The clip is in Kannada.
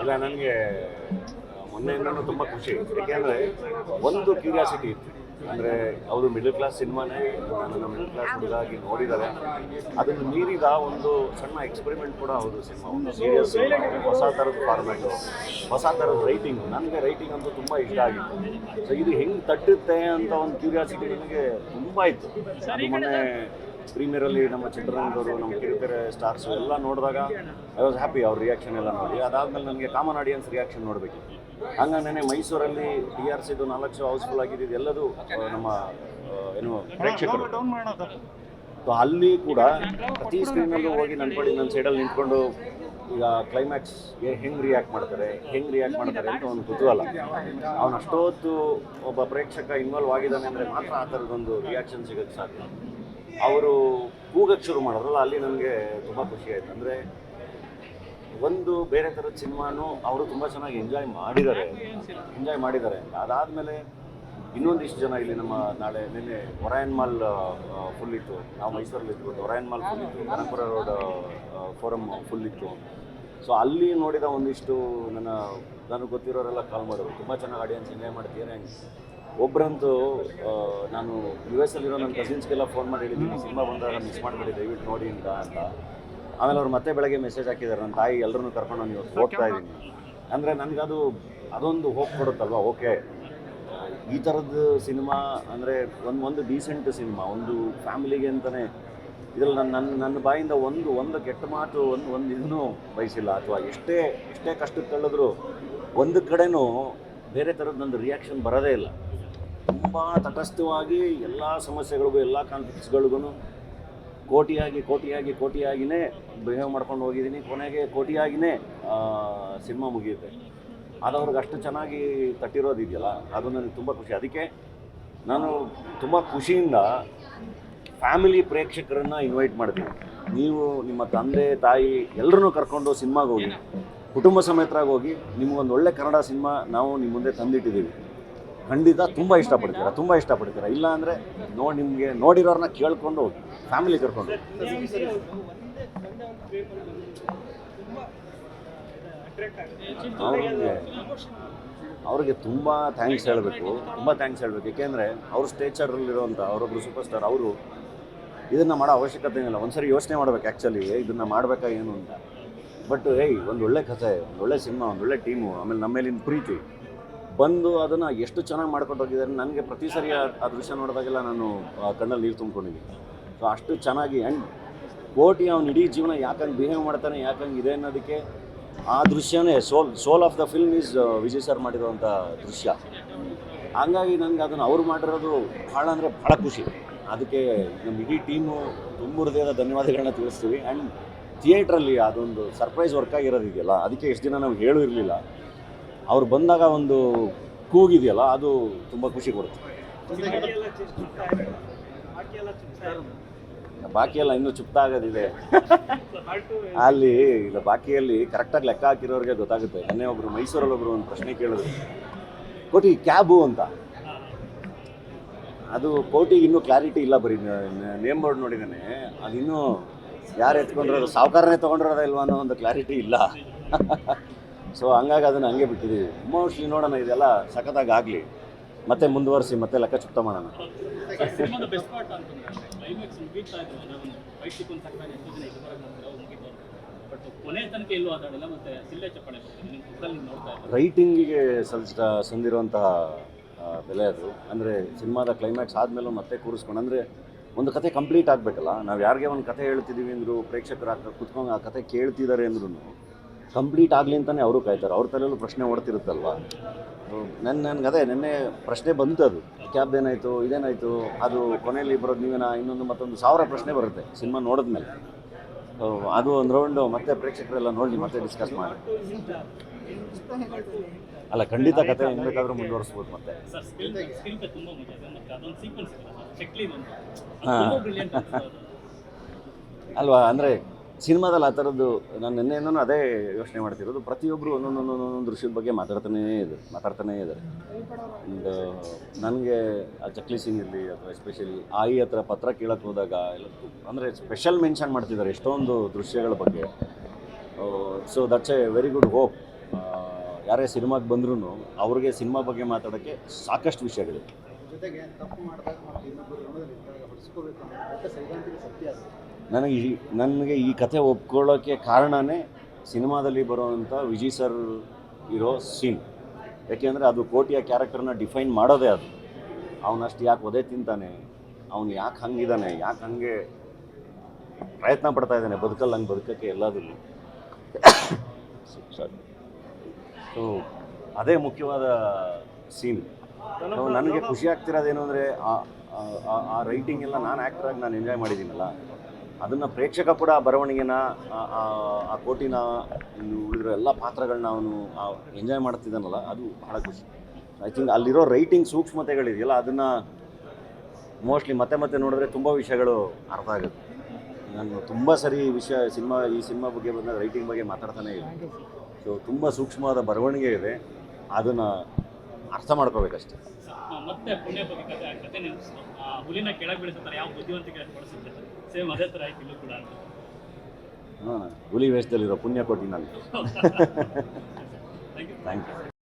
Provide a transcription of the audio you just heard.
ಇಲ್ಲ ನನಗೆ ಮೊನ್ನೆಯಿಂದನೂ ತುಂಬ ಖುಷಿ. ಯಾಕೆಂದರೆ ಒಂದು ಕ್ಯೂರಿಯಾಸಿಟಿ ಇತ್ತು. ಅಂದರೆ ಅವರು ಮಿಡಲ್ ಕ್ಲಾಸ್ ಸಿನಿಮಾನೇ ನನ್ನನ್ನು ಮಿಡಲ್ ಕ್ಲಾಸ್ ಹುಡುಗಾಗಿ ನೋಡಿದ್ದಾರೆ ಅದನ್ನು ಮೀರಿದ ಒಂದು ಸಣ್ಣ ಎಕ್ಸ್ಪೆರಿಮೆಂಟ್ ಕೂಡ ಅವರು ಸಿನಿಮಾ. ಒಂದು ಸೀರಿಯಸ್ ಹೊಸ ಥರದ ಫಾರ್ಮ್ಯಾಟು ಹೊಸ ಥರದ ರೈಟಿಂಗ್ ನನಗೆ ರೈಟಿಂಗ್ ಅಂತೂ ತುಂಬ ಇಷ್ಟ ಆಗಿತ್ತು. ಸೊ ಇದು ಹೆಂಗೆ ತಟ್ಟುತ್ತೆ ಅಂತ ಒಂದು ಕ್ಯೂರಿಯಾಸಿಟಿ ನನಗೆ ತುಂಬ ಇತ್ತು. ಮೊನ್ನೆ ಪ್ರೀಮಿಯರಲ್ಲಿ ನಮ್ಮ ಚಿತ್ರರಂಗದವರು, ನಮ್ಮ ಕಿರುತೆರೆ ಸ್ಟಾರ್ಸು ಎಲ್ಲ ನೋಡಿದಾಗ ಐ ವಾಸ್ ಹ್ಯಾಪಿ ಅವ್ರ ರಿಯಾಕ್ಷನ್ ಎಲ್ಲ ನೋಡಿ. ಅದಾದಮೇಲೆ ನನಗೆ ಕಾಮನ್ ಆಡಿಯನ್ಸ್ ರಿಯಾಕ್ಷನ್ ನೋಡಬೇಕು. ಹಂಗ ನೆನೆ ಮೈಸೂರಲ್ಲಿ ಡಿ ಆರ್ ಸಿದು ನಾಲ್ಕು ಶೋ ಹೌಸ್ಫುಲ್ ಆಗಿದೆ ಎಲ್ಲದೂ ನಮ್ಮ ಏನು ಪ್ರೇಕ್ಷಕರು. ಸೊ ಅಲ್ಲಿ ಕೂಡ ಪ್ರತಿ ಸ್ಕ್ರೀನಲ್ಲೂ ಹೋಗಿ ನನ್ನ ಬಳಿ ನನ್ನ ಸೈಡಲ್ಲಿ ನಿಂತ್ಕೊಂಡು ಈಗ ಕ್ಲೈಮ್ಯಾಕ್ಸ್ ಹೆಂಗೆ ರಿಯಾಕ್ಟ್ ಮಾಡ್ತಾರೆ ಹೆಂಗೆ ರಿಯಾಕ್ಟ್ ಮಾಡ್ತಾರೆ ಅಂತ ಒಂದು ಕುತೂಹಲ. ಅವನು ಅಷ್ಟೊತ್ತು ಒಬ್ಬ ಪ್ರೇಕ್ಷಕ ಇನ್ವಾಲ್ವ್ ಆಗಿದ್ದಾನೆ ಅಂದರೆ ಮಾತ್ರ ಆ ಥರದೊಂದು ರಿಯಾಕ್ಷನ್ ಸಿಗೋಕ್ಕೆ ಸಾಧ್ಯ. ಅವರು ಕೂಗಕ್ಕೆ ಶುರು ಮಾಡಿದ್ರಲ್ಲ ಅಲ್ಲಿ ನನಗೆ ತುಂಬ ಖುಷಿ ಆಯಿತು. ಅಂದರೆ ಒಂದು ಬೇರೆ ಥರದ ಸಿನಿಮಾನು ಅವರು ತುಂಬ ಚೆನ್ನಾಗಿ ಎಂಜಾಯ್ ಮಾಡಿದ್ದಾರೆ. ಎಂಜಾಯ್ ಮಾಡಿದ್ದಾರೆ. ಅದಾದಮೇಲೆ ಇನ್ನೊಂದಿಷ್ಟು ಜನ ಇಲ್ಲಿ ನಮ್ಮ ನಾಳೆ ನಿನ್ನೆ ಒರಾಯನ್ ಮಾಲ್ ಫುಲ್ ಇತ್ತು. ನಾವು ಮೈಸೂರಲ್ಲಿ ಇದ್ವಿ ಒರಾಯನ್ ಮಾಲ್ ಫುಲ್ ಇತ್ತು ಕನಕಪುರ ರೋಡ್ ಫೋರಮ್ ಫುಲ್ ಇತ್ತು. ಸೊ ಅಲ್ಲಿ ನೋಡಿದ ಒಂದಿಷ್ಟು ನನ್ನ, ನನಗೆ ಗೊತ್ತಿರೋರೆಲ್ಲ ಕಾಲ್ ಮಾಡೋರು ತುಂಬ ಚೆನ್ನಾಗಿ ಆಡಿಯನ್ಸ್ ಎಂಜಾಯ್ ಮಾಡ್ತೀರಾ ಒಬ್ಬರಂತೂ ನಾನು ಯು ಎಸ್ ಅಲ್ಲಿರೋ ನನ್ನ ಕಸಿನ್ಸ್ಗೆಲ್ಲ ಫೋನ್ ಮಾಡಿ ಹೇಳಿದ್ದೀನಿ, ಸಿನಿಮಾ ಬಂದಾಗ ಮಿಸ್ ಮಾಡಿಬಿಡಿ, ದಯವಿಟ್ಟು ನೋಡಿ ಅಂತ ಅಂತ. ಆಮೇಲೆ ಅವ್ರು ಮತ್ತೆ ಬೆಳಗ್ಗೆ ಮೆಸೇಜ್ ಹಾಕಿದ್ದಾರೆ ನನ್ನ ತಾಯಿ ಎಲ್ಲರನ್ನೂ ಕರ್ಕೊಂಡು ನಾನು ಇವತ್ತು ಹೋಗ್ತಾ ಇದ್ದೀನಿ. ಅಂದರೆ ನನಗದು ಅದೊಂದು ಹೋಪ್ ಕೊಡುತ್ತಲ್ವ? ಓಕೆ ಈ ಥರದ್ದು ಸಿನಿಮಾ ಅಂದರೆ ಒಂದು ಒಂದು ಡೀಸೆಂಟ್ ಸಿನಿಮಾ ಒಂದು ಫ್ಯಾಮಿಲಿಗೆ ಅಂತಲೇ ಇದರಲ್ಲಿ ನನ್ನ ನನ್ನ ನನ್ನ ಬಾಯಿಂದ ಒಂದು ಒಂದು ಕೆಟ್ಟ ಮಾತು ಒಂದು ಒಂದು ಇದನ್ನು ಬಯಸಿಲ್ಲ. ಅಥವಾ ಎಷ್ಟೇ ಎಷ್ಟೇ ಕಷ್ಟಕ್ಕೆ ತಳ್ಳಿದ್ರು ಒಂದು ಕಡೆನೂ ಬೇರೆ ಥರದ್ದು ನಂದು ರಿಯಾಕ್ಷನ್ ಬರೋದೇ ಇಲ್ಲ. ತುಂಬ ತಟಸ್ಥವಾಗಿ ಎಲ್ಲ ಸಮಸ್ಯೆಗಳಿಗೂ ಎಲ್ಲ ಕಾನ್ಫ್ಲಿಕ್ಟ್ಸ್ಗಳಿಗೂ ಕೋಟಿಯಾಗಿ ಕೋಟಿಯಾಗಿ, ಕೋಟಿಯಾಗಿನೇ ಬಿಹೇವ್ ಮಾಡ್ಕೊಂಡು ಹೋಗಿದ್ದೀನಿ. ಕೊನೆಗೆ ಕೋಟಿಯಾಗಿನೇ ಸಿನಿಮಾ ಮುಗಿಯುತ್ತೆ. ಆದವ್ರಿಗೆ ಅಷ್ಟು ಚೆನ್ನಾಗಿ ತಟ್ಟಿರೋದಿದೆಯಲ್ಲ ಅದು ನನಗೆ ತುಂಬ ಖುಷಿ. ಅದಕ್ಕೆ ನಾನು ತುಂಬ ಖುಷಿಯಿಂದ ಫ್ಯಾಮಿಲಿ ಪ್ರೇಕ್ಷಕರನ್ನು ಇನ್ವೈಟ್ ಮಾಡ್ತೀನಿ ನೀವು ನಿಮ್ಮ ತಂದೆ, ತಾಯಿ ಎಲ್ಲರನ್ನೂ ಕರ್ಕೊಂಡು ಸಿನಿಮಾಗೆ ಹೋಗಿ, ಕುಟುಂಬ ಸಮೇತರಾಗಿ ಹೋಗಿ ನಿಮಗೊಂದು ಒಳ್ಳೆ ಕನ್ನಡ ಸಿನಿಮಾ ನಾವು ನಿಮ್ಮ ಮುಂದೆ ತಂದಿಟ್ಟಿದ್ದೀವಿ. ಖಂಡಿತ ತುಂಬ ಇಷ್ಟಪಡ್ತೀರ, ತುಂಬ ಇಷ್ಟಪಡ್ತೀರಾ? ಇಲ್ಲ ಅಂದರೆ ನೋ ನಿಮಗೆ ನೋಡಿರೋರನ್ನ ಕೇಳ್ಕೊಂಡು ಹೋಗಿ. ಫ್ಯಾಮಿಲಿ ಕರ್ಕೊಂಡು. ಅವ್ರಿಗೆ ಅವ್ರಿಗೆ ತುಂಬ ಥ್ಯಾಂಕ್ಸ್ ಹೇಳಬೇಕು. ತುಂಬ ಥ್ಯಾಂಕ್ಸ್ ಹೇಳಬೇಕು. ಏಕೆಂದರೆ ಅವ್ರ ಸ್ಟೇಚರಲ್ಲಿರುವಂಥ ಅವರೊಬ್ಬರು ಸೂಪರ್ ಸ್ಟಾರ್ ಅವರು ಇದನ್ನು ಮಾಡೋ ಅವಶ್ಯಕತೆ ಇಲ್ಲ ಒಂದ್ಸರಿ ಯೋಚನೆ ಮಾಡ್ಬೇಕು ಆ್ಯಕ್ಚುಲಿ ಇದನ್ನು ಮಾಡಬೇಕಾ ಏನು ಅಂತ. ಬಟ್ ಏಯ್ ಒಂದು ಒಳ್ಳೆ ಕಥೆ, ಒಂದು ಒಳ್ಳೆ ಸಿನಿಮಾ, ಒಂದು ಒಳ್ಳೆ ಟೀಮು ಆಮೇಲೆ ನಮ್ಮ ಮೇಲಿನ ಪ್ರೀತಿ ಬಂದು ಅದನ್ನು ಎಷ್ಟು ಚೆನ್ನಾಗಿ ಮಾಡ್ಕೊಂಡು ಹೋಗಿದ್ದಾರೆ ನನಗೆ ಪ್ರತಿ ಸರಿ ಆ ದೃಶ್ಯ ನೋಡಿದಾಗೆಲ್ಲ ನಾನು ಕಣ್ಣಲ್ಲಿ ನೀರು ತುಂಬ್ಕೊಂಡಿದ್ದೀನಿ. ಸೊ ಅಷ್ಟು ಚೆನ್ನಾಗಿ ಆ್ಯಂಡ್ ಕೋಟಿ ಅವ್ನು ಇಡೀ ಜೀವನ ಯಾಕಂಗೆ ಬಿಹೇವ್ ಮಾಡ್ತಾನೆ, ಯಾಕಂಗೆ ಇದೆ ಅನ್ನೋದಕ್ಕೆ ಆ ದೃಶ್ಯನೇ soul soul of the film is Vijay sir ಮಾಡಿರುವಂಥ ದೃಶ್ಯ. ಹಾಗಾಗಿ ನನಗೆ ಅದನ್ನು ಅವ್ರು ಮಾಡಿರೋದು ಭಾಳ ಅಂದರೆ ಭಾಳ ಖುಷಿ. ಅದಕ್ಕೆ ನಮ್ಮ ಇಡೀ ಟೀಮು ತುಂಬ ಹೃದಯದ ಧನ್ಯವಾದಗಳನ್ನ ತಿಳಿಸ್ತೀವಿ. ಆ್ಯಂಡ್ ಥಿಯೇಟ್ರಲ್ಲಿ ಅದೊಂದು ಸರ್ಪ್ರೈಸ್ ವರ್ಕ್ ಆಗಿರೋದಿದೆಯಲ್ಲ ಅದಕ್ಕೆ ಎಷ್ಟು ದಿನ ನಾವು ಹೇಳೂ ಇರಲಿಲ್ಲ. ಅವ್ರು ಬಂದಾಗ ಒಂದು ಕೂಗಿದೆಯಲ್ಲ, ಅದು ತುಂಬ ಖುಷಿ ಕೊಡುತ್ತೆ. ಬಾಕಿ ಎಲ್ಲ ಇನ್ನೂ ಚುಪ್ತ ಆಗೋದಿದೆ. ಅಲ್ಲಿ ಇಲ್ಲ, ಬಾಕಿಯಲ್ಲಿ ಕರೆಕ್ಟಾಗಿ ಲೆಕ್ಕ ಹಾಕಿರೋರಿಗೆ ಗೊತ್ತಾಗುತ್ತೆ. ಮೊನ್ನೆ ಒಬ್ರು ಮೈಸೂರಲ್ಲಿ ಒಬ್ರು ಒಂದು ಪ್ರಶ್ನೆ ಕೇಳಿದ್ರು. ಕೋಟಿ, ಕ್ಯಾಬು ಅಂತ. ಅದು ಕೋಟಿಗೆ ಇನ್ನೂ ಕ್ಲಾರಿಟಿ ಇಲ್ಲ ಬರೀ ನೇಮ್ ಬೋರ್ಡ್ ನೋಡಿದಾನೆ ಅದು ಇನ್ನೂ ಯಾರು ಎತ್ಕೊಂಡಿರೋದು ಸಾವುಕಾರನೇ ತೊಗೊಂಡಿರೋದ ಇಲ್ವಾ ಅನ್ನೋ ಒಂದು ಕ್ಲಾರಿಟಿ ಇಲ್ಲ. ಸೊ ಹಂಗಾಗಿ ಅದನ್ನು ಹಂಗೆ ಬಿಟ್ಟಿದ್ದೀವಿ. ಮೋಸ್ಟ್ಲಿ ನೋಡೋಣ, ಇದೆಲ್ಲ ಸಖತ್ತಾಗಿ ಆಗಲಿ. ಮತ್ತೆ ಮುಂದುವರಿಸಿ, ಮತ್ತೆ ಲೆಕ್ಕ ಚುಕ್ತ ಮಾಡೋಣ. ರೈಟಿಂಗಿಗೆ ಸ್ವಲ್ಪ ಸಂದಿರುವಂತಹ ಬೆಲೆ ಅದು. ಅಂದರೆ ಸಿನಿಮಾದ ಕ್ಲೈಮ್ಯಾಕ್ಸ್ ಆದಮೇಲೂ ಮತ್ತೆ ಕೂರಿಸ್ಕೊಂಡು, ಅಂದರೆ ಒಂದು ಕತೆ ಕಂಪ್ಲೀಟ್ ಆಗಬೇಕಲ್ಲ. ನಾವು ಯಾರಿಗೆ ಒಂದು ಕತೆ ಹೇಳ್ತಿದ್ದೀವಿ ಅಂದರು, ಪ್ರೇಕ್ಷಕರು ಕುತ್ಕೊಂಡು ಆ ಕತೆ ಕೇಳ್ತಿದ್ದಾರೆ ಅಂದ್ರೂ ಕಂಪ್ಲೀಟ್ ಆಗಲಿ ಅಂತಲೇ ಅವರು ಕಾಯ್ತಾರೆ. ಅವ್ರ ತಲೆಯಲ್ಲೂ ಪ್ರಶ್ನೆ ಓಡ್ತಿರುತ್ತಲ್ವ ನನ್ನ ನನಗೆ ಅದೇ ನಿನ್ನೆ ಪ್ರಶ್ನೆ ಬಂತು ಅದು. ಕ್ಯಾಬ್ ಏನಾಯಿತು ಇದೇನಾಯಿತು? ಅದು ಕೊನೆಯಲ್ಲಿ ಬರೋದು ನೀವೇನ? ಇನ್ನೊಂದು ಮತ್ತೊಂದು ಸಾವಿರ ಪ್ರಶ್ನೆ ಬರುತ್ತೆ ಸಿನಿಮಾ ನೋಡಿದ್ಮೇಲೆ. ಮೇಲೆ ಅದು ಒಂದು ರೌಂಡು ಮತ್ತೆ ಪ್ರೇಕ್ಷಕರೆಲ್ಲ ನೋಡಿ ಮತ್ತೆ ಡಿಸ್ಕಸ್ ಮಾಡಿ. ಅಲ್ಲ ಖಂಡಿತ ಕತೆ ಹೆಂಗ್ ಬೇಕಾದರೂ ಮುಂದುವರಿಸ್ಬೋದು ಮತ್ತೆ. ಅಲ್ವಾ? ಅಂದರೆ ಸಿನಿಮಾದಲ್ಲಿ ಆ ಥರದ್ದು ನಾನು ನಿನ್ನೆಯಿಂದನೂ ಅದೇ ಯೋಚನೆ ಮಾಡ್ತಿರೋದು. ಪ್ರತಿಯೊಬ್ಬರು ಒಂದೊಂದು ಒಂದೊಂದು ದೃಶ್ಯದ ಬಗ್ಗೆ ಮಾತಾಡ್ತಾನೇ ಇದೆ ಮಾತಾಡ್ತಾನೇ ಇದ್ದಾರೆ. ಒಂದು ನನಗೆ ಆ ಚಕ್ಲಿ ಸೀನ್ ಇರಲಿ ಅಥವಾ ಎಸ್ಪೆಷಲಿ ಆಯಿ ಹತ್ರ ಪತ್ರ ಕೇಳಕ್ಕೆ ಹೋದಾಗ ಎಲ್ಲ ಅಂದರೆ ಸ್ಪೆಷಲ್ ಮೆನ್ಷನ್ ಮಾಡ್ತಿದ್ದಾರೆ ಎಷ್ಟೊಂದು ದೃಶ್ಯಗಳ ಬಗ್ಗೆ. So that's a very good hope ಯಾರೇ ಸಿನಿಮಾಗೆ ಬಂದ್ರೂ ಅವ್ರಿಗೆ ಸಿನಿಮಾ ಬಗ್ಗೆ ಮಾತಾಡೋಕ್ಕೆ ಸಾಕಷ್ಟು ವಿಷಯಗಳಿವೆ. ಜೊತೆಗೆ ತಪ್ಪು ಮಾಡಿದಾಗ ಸತ್ಯ ನನಗೆ ಈ ನನಗೆ ಈ ಕಥೆ ಒಪ್ಕೊಳ್ಳೋಕ್ಕೆ ಕಾರಣನೇ ಸಿನಿಮಾದಲ್ಲಿ ಬರುವಂಥ ವಿಜಯ್ ಸರ್ ಇರೋ ಸೀನ್. ಯಾಕೆಂದರೆ ಅದು ಕೋಟಿಯ ಕ್ಯಾರೆಕ್ಟರ್ನ ಡಿಫೈನ್ ಮಾಡೋದೇ ಅದು. ಅವನಷ್ಟು ಯಾಕೆ ಒದೆ ತಿಂತಾನೆ? ಅವನು ಯಾಕೆ ಹಂಗಿದ್ದಾನೆ ಯಾಕೆ ಹಂಗೆ ಪ್ರಯತ್ನ ಪಡ್ತಾ ಇದ್ದಾನೆ? ಬದುಕಲ್ಲ, ಹಂಗೆ ಬದುಕಕ್ಕೆ ಎಲ್ಲದನ್ನು ಸೊ ಅದೇ ಮುಖ್ಯವಾದ ಸೀನ್. ನನಗೆ ಖುಷಿ ಆಗ್ತಿರೋದೇನು ಅಂದರೆ ಆ ರೈಟಿಂಗ್ ಎಲ್ಲ ನಾನು ಆ್ಯಕ್ಟ್ರಾಗಿ ನಾನು ಎಂಜಾಯ್ ಮಾಡಿದ್ದೀನಲ್ಲ. ಅದನ್ನು ಪ್ರೇಕ್ಷಕ ಕೂಡ ಆ ಬರವಣಿಗೆನ ಆ- ಕೋಟಿನ ಇನ್ನು ಉಳಿದಿರೋ ಎಲ್ಲ ಪಾತ್ರಗಳನ್ನ ಅವನು ಎಂಜಾಯ್ ಮಾಡ್ತಿದ್ದಾನಲ್ಲ ಅದು ಬಹಳ ಖುಷಿ. ಐ ಥಿಂಕ್ ಅಲ್ಲಿರೋ ರೈಟಿಂಗ್ ಸೂಕ್ಷ್ಮತೆಗಳಿದೆಯಲ್ಲ ಅದನ್ನು ಮೋಸ್ಟ್ಲಿ ಮತ್ತೆ ಮತ್ತೆ ನೋಡಿದ್ರೆ ತುಂಬ ವಿಷಯಗಳು ಅರ್ಥ ಆಗುತ್ತೆ. ನಾನು ತುಂಬ ಸರಿ ವಿಷಯ ಸಿನಿಮಾ ಈ ಸಿನಿಮಾ ಬಗ್ಗೆ ಬಂದಾಗ ರೈಟಿಂಗ್ ಬಗ್ಗೆ ಮಾತಾಡ್ತಾನೆ ಇಲ್ಲ ಸೊ ತುಂಬ ಸೂಕ್ಷ್ಮವಾದ ಬರವಣಿಗೆ ಇದೆ. ಅದನ್ನು ಅರ್ಥ ಮಾಡ್ಕೋಬೇಕಷ್ಟೆ. ಮತ್ತೆ ಪುಣ್ಯ ಬಗ್ಗೆ ಕತೆ ಆ ಹುಲಿನ ಕೆಳಗೆ ಬೆಳೆಸುತ್ತಾರೆ ಯಾವ ಬುದ್ಧಿವಂತಿಕೆ ಬಳಸುತ್ತೆ? ಸೇಮ್ ಅದೇ ಥರ ಆಯ್ತು ಇಲ್ಲೂ ಕೂಡ ಹಾಂ ಹುಲಿ ವೇಷದಲ್ಲಿರೋ ಪುಣ್ಯ ಕೊಟ್ಟಿ ನಾನು ಥ್ಯಾಂಕ್ ಯು